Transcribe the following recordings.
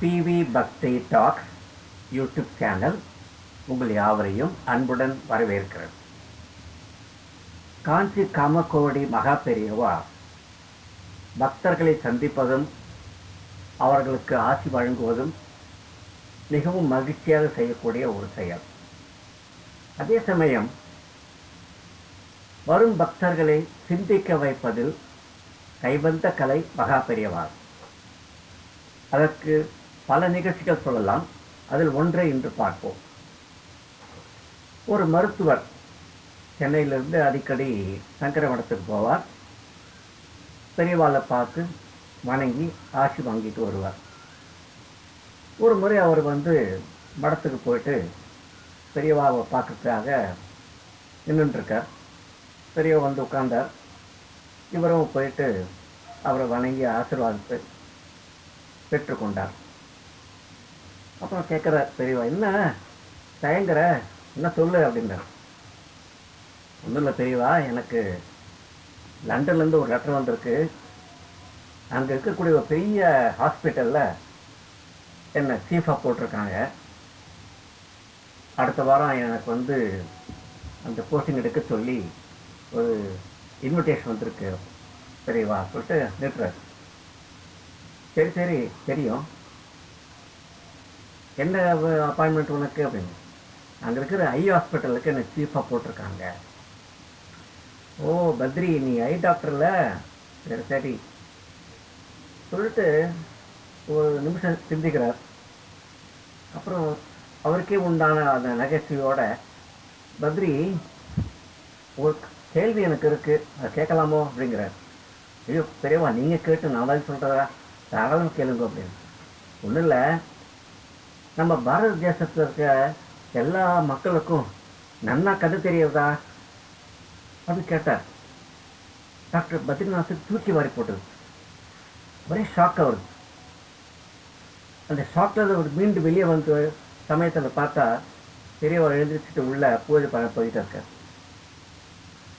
PV பக்தி talk YouTube channel உங்கள் யாவரையும் அன்புடன் வரவேற்கிறது காஞ்சி காமக்கோடி மகா பெரியவா பக்தர்களை சந்திப்பதும் அவர்களுக்கு ஆசி வழங்குவதும் மிகவும் மகிழ்ச்சியாக செய்யக்கூடிய ஒரு செயல். அதே சமயம் வரும் பக்தர்களை சிந்திக்க வைப்பதில் கைவந்த கலை மகா பெரியவா. அதற்கு பல நிகழ்ச்சிகள் சொல்லலாம். அதில் ஒன்றை இன்று பார்ப்போம். ஒரு மருத்துவர் சென்னையிலிருந்து அடிக்கடி சங்கர மடத்துக்கு போவார். பெரியவாளை பார்த்து வணங்கி ஆசி வாங்கிட்டு வருவார். ஒரு முறை அவர் வந்து மடத்துக்கு போயிட்டு பெரியவாவை பார்க்கறதுக்காக நின்றுட்டுருக்கார். பெரியவா வந்து உட்கார்ந்தார். இவரும் போயிட்டு அவரை வணங்கி ஆசீர்வாதத்தை பெற்றுக்கொண்டார். அப்புறம் கேட்குற பெரியவா என்ன? தயங்குற? என்ன சொல்லு அப்படின்றார். ஒன்றும் இல்லை பெரியவா எனக்கு லண்டன்லேருந்து ஒரு லெட்டர் வந்திருக்கு. அங்கே இருக்கக்கூடிய ஒரு பெரிய ஹாஸ்பிட்டலில் என்னை சீஃபாக போட்டிருக்காங்க. அடுத்த வாரம் எனக்கு வந்து அந்த போஸ்டிங் எடுக்க சொல்லி ஒரு இன்விடேஷன் வந்திருக்கு பெரியவா சொல்லிட்டு நிறுத்துறாரு. சரி சரி தெரியும். என்ன அப்பாயின்மெண்ட் உனக்கு அப்படின்னு? அங்கே இருக்கிற ஐ ஹாஸ்பிட்டலுக்கு என்னை சீஃபாக போட்டிருக்காங்க. ஓ பத்ரி நீ ஐ டாக்டரில் சரி சரி. சொல்லிட்டு ஒரு நிமிஷம் சிந்திக்கிறார். அப்புறம் அவருக்கே உண்டான அந்த நகைச்சுவையோட பத்ரி ஒரு கேள்வி எனக்கு இருக்குது அதை கேட்கலாமோ அப்படிங்கிறார். ஐயோ பெரியவா நீங்கள் கேட்டு நான் தான் சொல்கிறதா தாராளம் கேளுங்க அப்படின்னு. ஒன்றும் இல்லை. நம்ம பாரத தேசத்தில் இருக்க எல்லா மக்களுக்கும் நன்னா கதை தெரியுதா அப்படின்னு கேட்டார். டாக்டர் பத்ரிநாத் தூக்கி வாரி போட்டது. ஒரே ஷாக் அவருக்கு அந்த ஷாக்கில் அவர் மீண்டும் வெளியே வந்து சமயத்தில் பார்த்தா பெரியவர் எழுந்திரிச்சிட்டு உள்ள பூஜை பண்ண போயிட்டு இருக்கார்.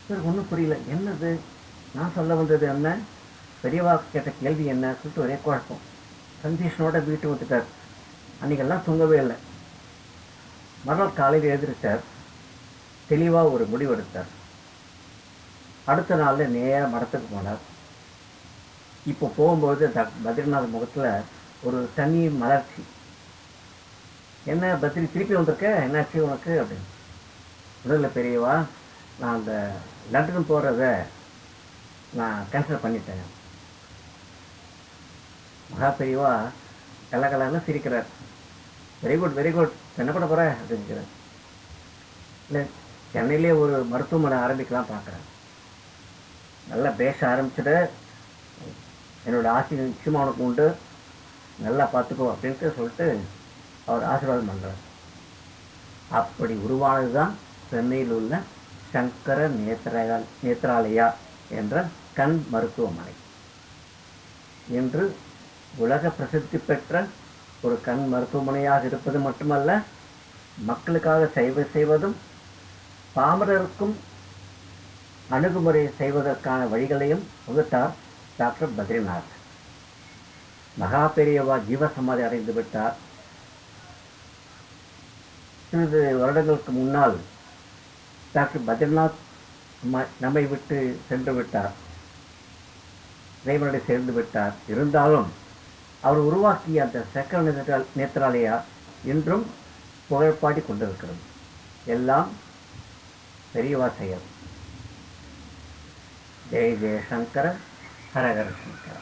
இவருக்கு ஒன்றும் புரியல. என்னது? நான் சொல்ல வந்தது என்ன? பெரியவா கேட்ட கேள்வி என்ன? சொல்லிட்டு ஒரே குழப்பம். கன்ஃபியூஷனோட வீட்டு வந்துட்டார் அன்றைக்கெல்லாம் தூங்கவே இல்லை. மறுநாள் காலையில் எழுதிருச்சார் தெளிவாக ஒரு முடிவெடுத்தார் அடுத்த நாளில் நேராக மடத்துக்கு போனார். இப்போ போகும்போது த பத்ரிநாத் முகத்தில் ஒரு தனி மலர்ச்சி. என்ன பத்ரி திருப்பி வந்திருக்க? என்னாச்சு உனக்கு? அப்படின்னு. முதல்ல பெரியவா நான் அந்த லண்டன் போகிறத நான் கேன்சல் பண்ணிட்டேன். மகா பெரியவா கலகலன்னு சிரிக்கிறார். வெரி குட் வெரி குட் என்ன பண்ண போகிற அப்படிங்கிறேன் இல்லை சென்னையிலே ஒரு மருத்துவமனை ஆரம்பிக்கலாம் பார்க்குறேன் நல்லா பேச ஆரம்பிச்சுட்டு என்னோடய ஆசை நிச்சயமாக உனக்கு உண்டு. நல்லா பார்த்துக்கோ அப்படின்ட்டு சொல்லிட்டு அவர் ஆசீர்வாதம் பண்ணுறார் அப்படி உருவானது தான் சென்னையில் உள்ள சங்கர நேத்ரா நேத்ராலயா என்ற கண் மருத்துவமனை. இன்று உலக பிரசித்தி பெற்ற ஒரு கண் மருத்துவமனையாக இருப்பது மட்டுமல்ல மக்களுக்காக சேவை செய்வதும் பாமரருக்கும் அணுகுமுறை செய்வதற்கான வழிகளையும் வகுத்தார் டாக்டர் பத்ரிநாத். மகா பெரியவா ஜீவசமாதி அடைந்து விட்டார். சிறிது வருடங்களுக்கு முன்னால் டாக்டர் பத்ரிநாத் நம்மை விட்டு சென்று விட்டார். இறைவனோடு சேர்ந்து விட்டார். இருந்தாலும் அவர் உருவாக்கிய அந்த சக்கர நேத்ரா நேத்ராலயா இன்றும் புகழ்பாடி கொண்டிருக்கிறது. எல்லாம் பெரியவா செயல். ஜெய் ஜெயசங்கர ஹரஹர சங்கர.